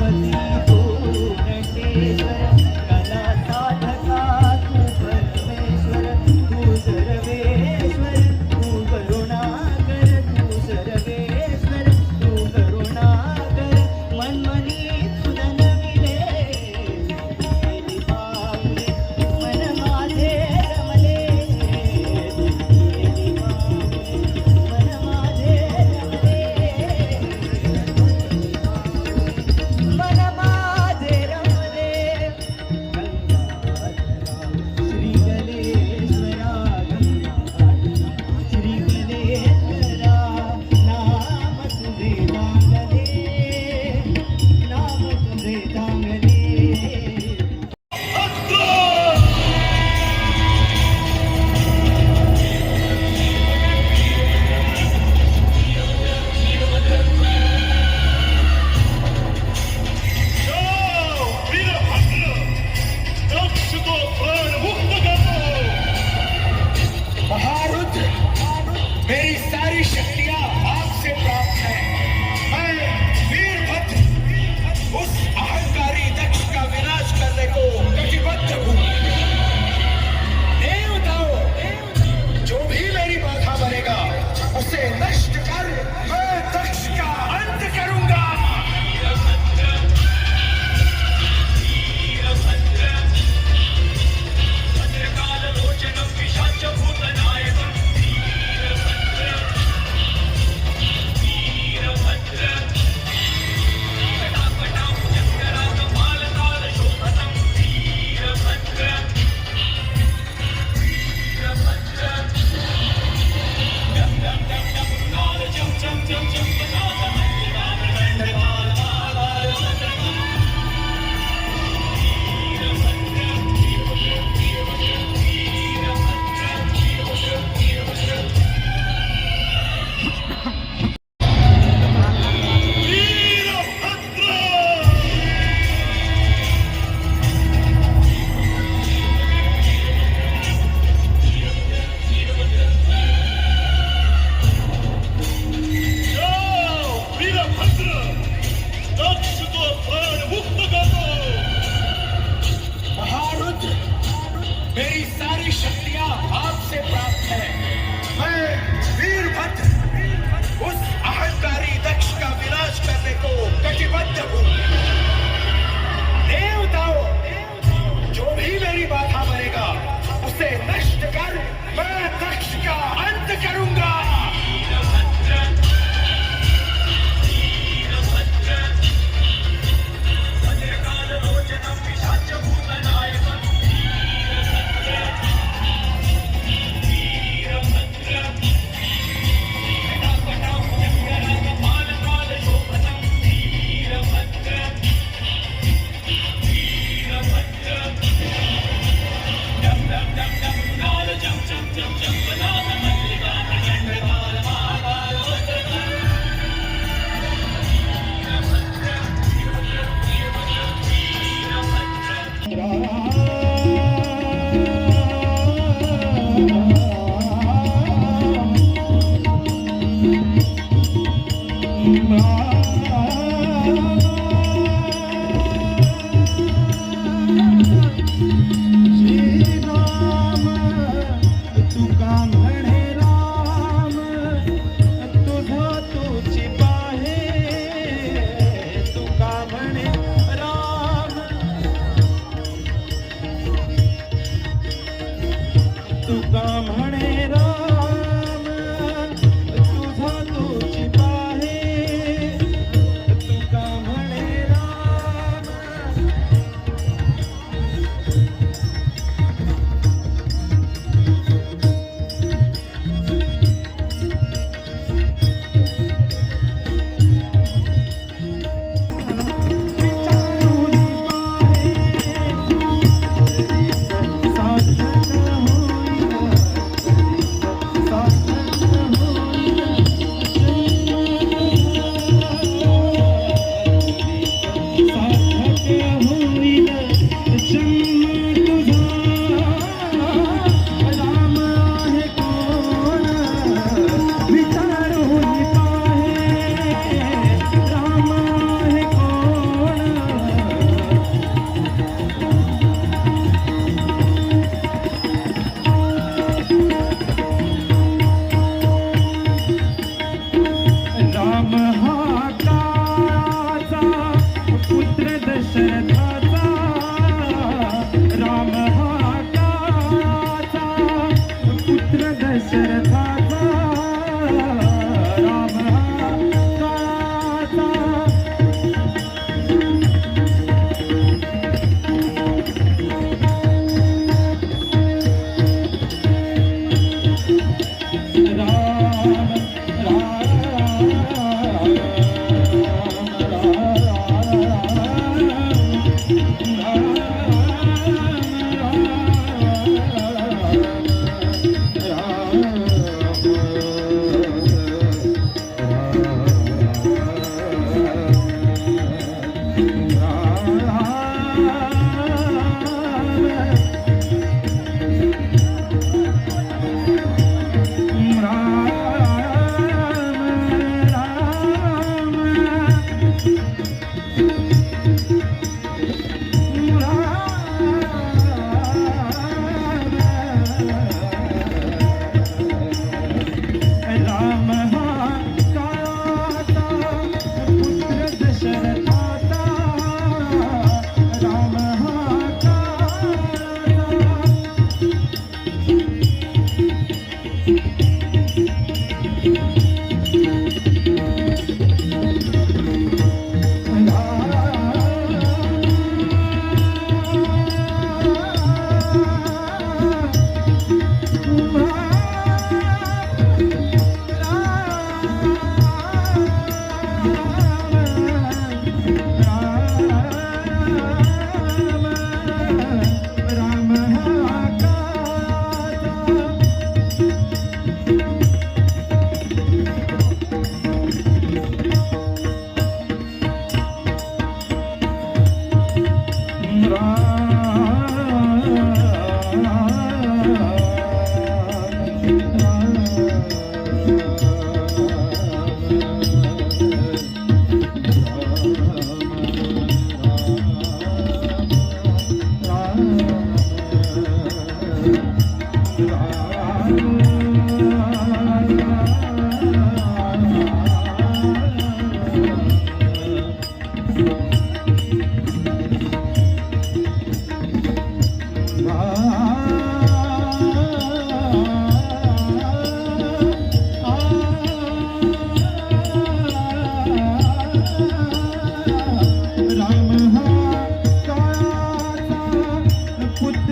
श्रीपती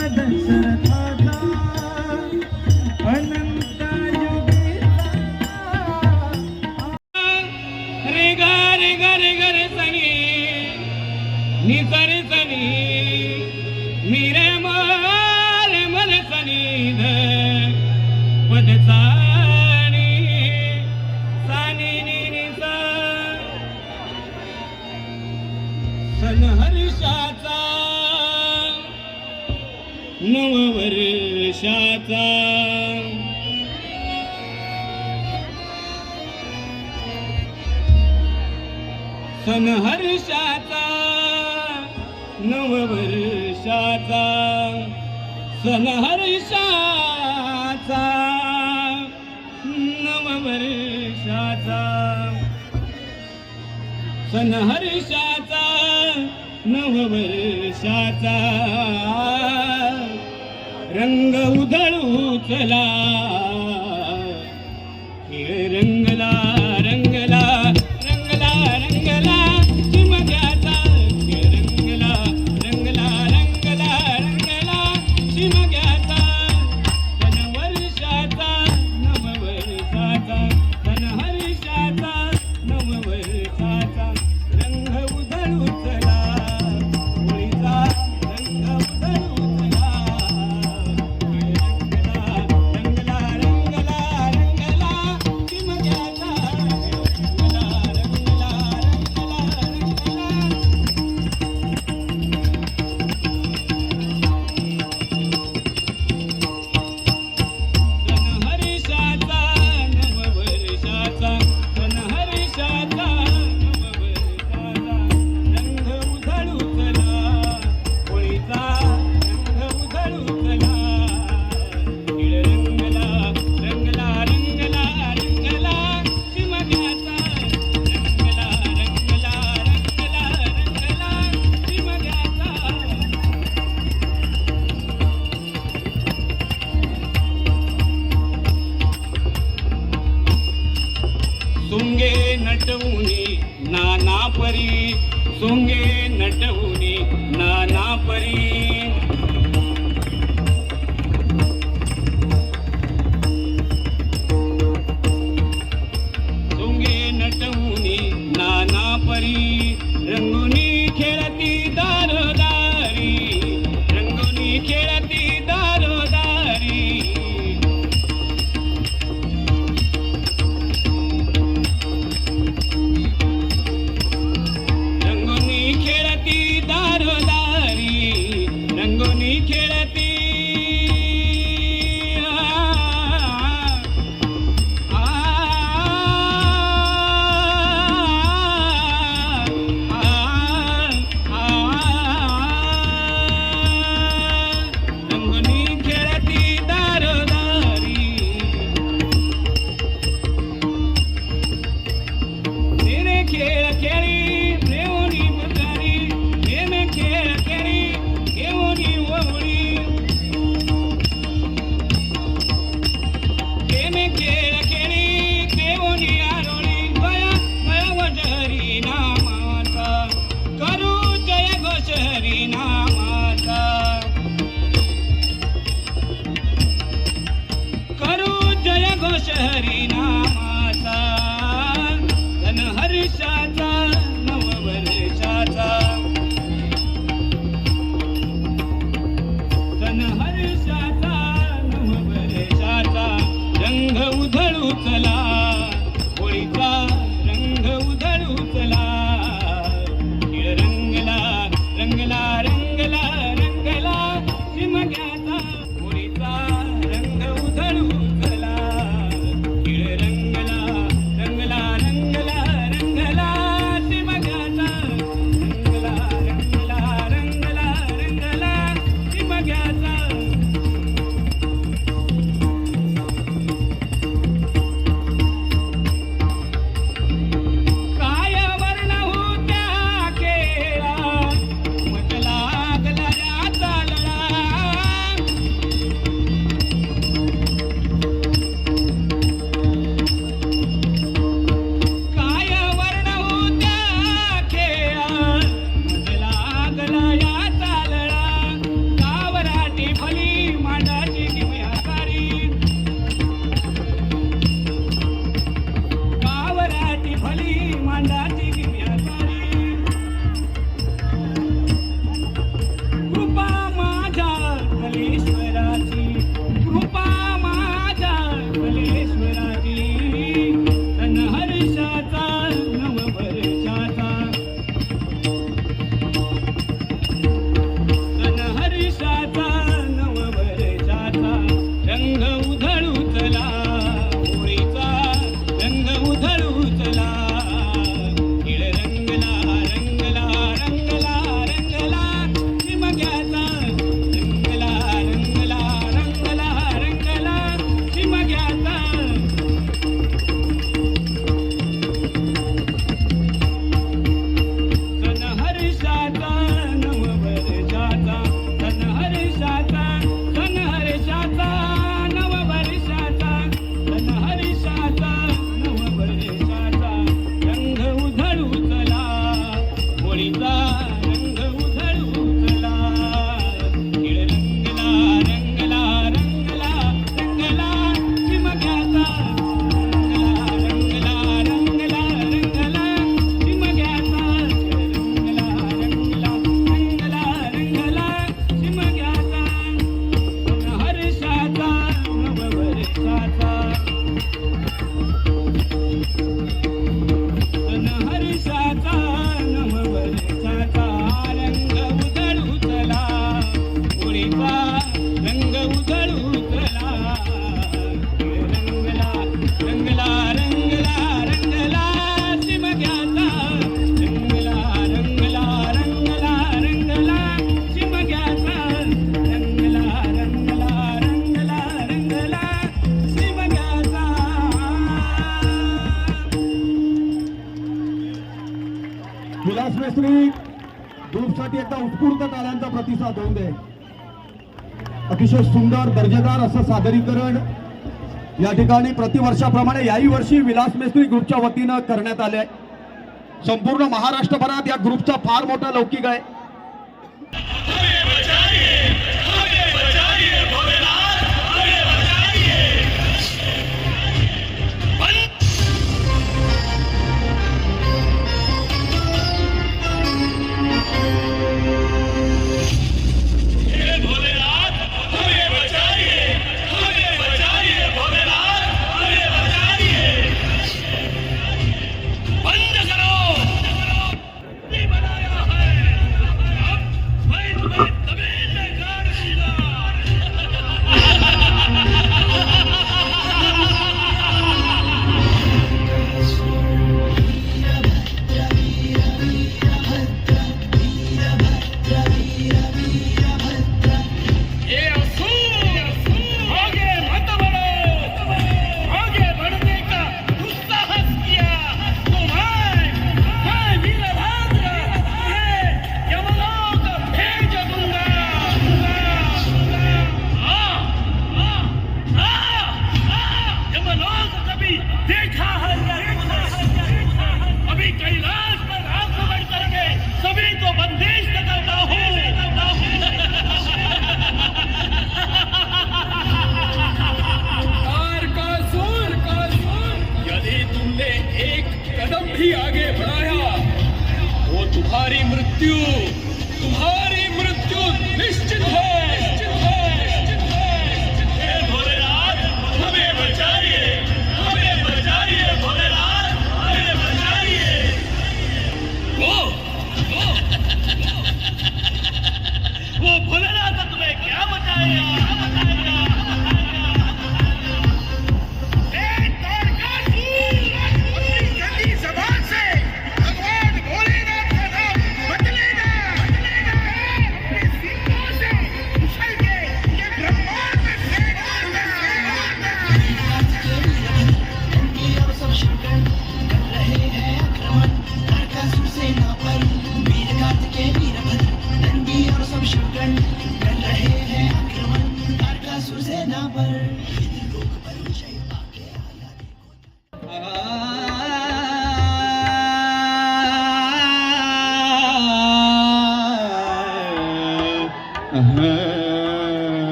ಕದಸ सन हर्षाचा नववर्षाचा. सन हर्षाचा नववर्षाचा. रंग उधळू चला. नटवुनी ना परी सोंगे नटवुनी ना परी हरिनामाचा धनहर्षाचा प्रतिसाद होऊ दे. अतिशय सुंदर दर्जेदार असं सादरीकरण या ठिकाणी प्रतिवर्षाप्रमाणे याही वर्षी विलास मेस्त्री ग्रुपच्या वतीनं करण्यात आले संपूर्ण महाराष्ट्रभरात या ग्रुपचा फार मोठा लौकिक आहे.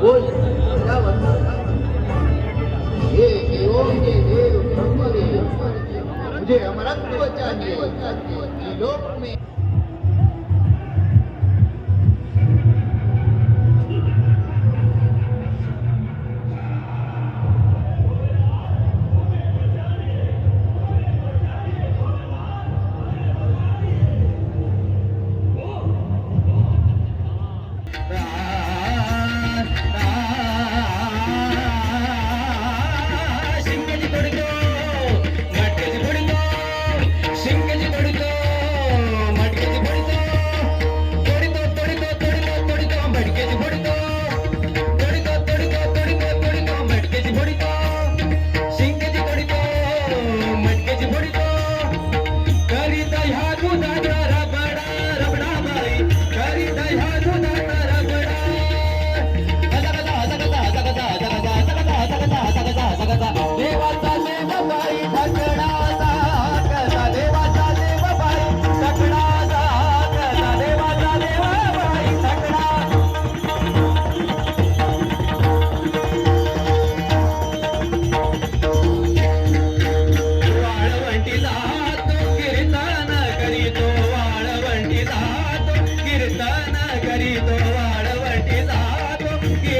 बोल. हे देव हे देव ब्रह्मदेव मुझे अमरत्व चाहिए लोक में Yeah.